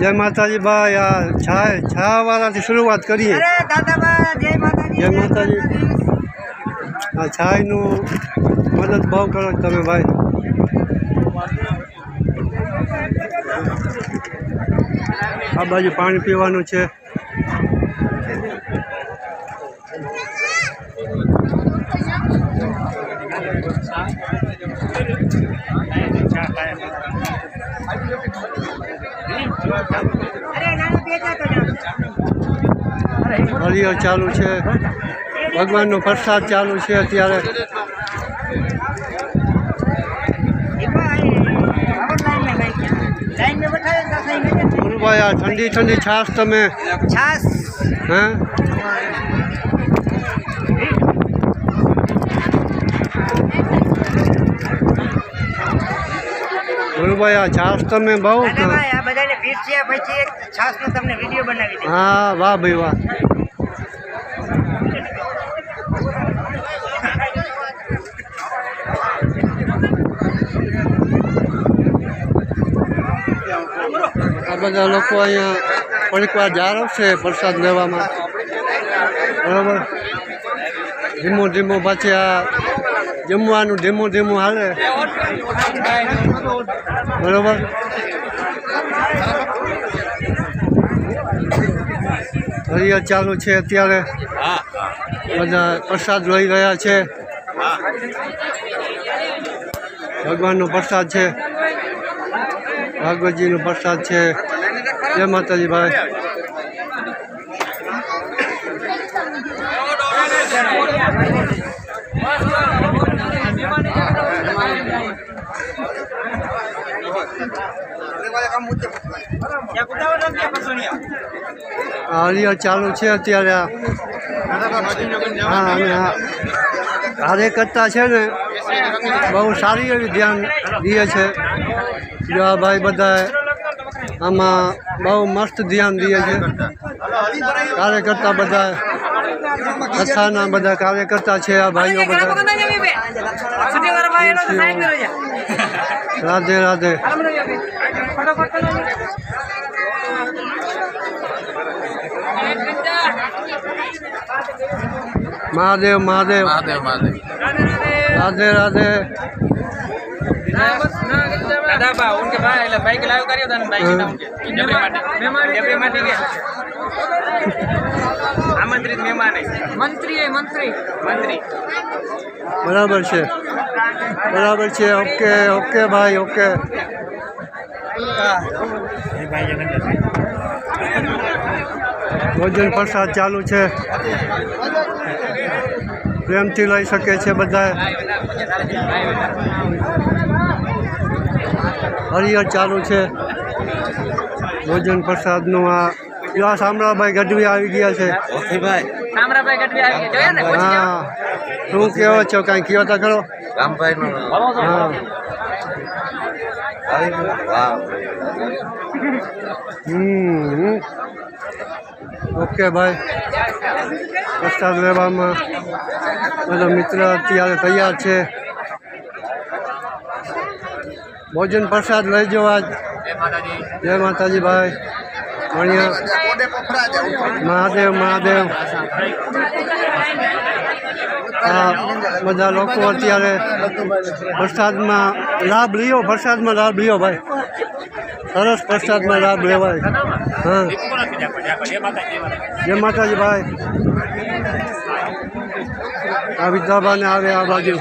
જય માતાજી ભાઈ આ છાય વાળાથી શરૂઆત કરીએ. જય માતાજી આ છાયનું મદદ બહુ કરો તમે ભાઈ. આ બાજુ પાણી પીવાનું છે. Thank નાનું હરિયો ચાલુ છે. ભગવાનનો પ્રસાદ ચાલુ છે અત્યારે. ગુરુભાઈ આ ઠંડી ઠંડી છાશ તમે? છાશ હા? છાશનો આ છાસ તમે બહુ હા વાહ ભાઈ વાહ. આ બધા લોકો અહીંયા થોડીક વાર આવશે પ્રસાદ લેવામાં. બરાબર? ધીમો ધીમો પાછી આ જમવાનું ધીમું ધીમું હાલે. બરોબર? હરિયર ચાલુ છે અત્યારે. બધા પ્રસાદ લઈ રહ્યા છે. ભગવાનનો પ્રસાદ છે. ભાગવતજીનો પ્રસાદ છે. જય માતાજી, ભાઈ. હરિયર ચાલુ છે અત્યારે. હા કાર્યકર્તા છે ને, બહુ સારી એવી ધ્યાન દે છે. ભાઈ બધા આમાં બહુ મસ્ત ધ્યાન દે છે. કાર્યકર્તા બધા કથાના બધા કાર્યકર્તા છે, આ ભાઈઓ બધા રાધે રાધે. મહાદેવ મહાદેવ. મહાદેવ મહાદેવ. રાધે રાધે. ઉનકે ભાઈ એટલે બાઈક લાવ કર્યો તને બાઈક ના માટે. આમંત્રિત મહેમાન મંત્રી મંત્રી. મંત્રી. બરાબર છે. બરાબર છે. ઓકે ઓકે ભાઈ ઓકે. ભોજન પ્રસાદ ચાલુ છે. પ્રેમથી લઈ શકે છે બધા હરિયર ચાલુ છે. ભોજન પ્રસાદનું આ આ શામળાભાઈ ગઢવી આવી ગયા છે. હા. શું કેવો છો? કાંઈ કયો તો ખરો? હા. હમ ઓકે ભાઈ પ્રસાદ લેવામાં બધા મિત્ર અત્યારે તૈયાર છે. ભોજન પ્રસાદ લઈ જવો આજ. જય માતાજી ભાઈ મળીએ મહાદેવ મહાદેવ. બધા લોકો અત્યારે પ્રસાદમાં લાભ લ્યો, પ્રસાદમાં લાભ લ્યો, ભાઈ. સરસ પ્રસાદમાં લાભ લેવાય. હા. જય માતાજી ભાઈ. આ વિદ્યાબાને આવે આ બાજુ.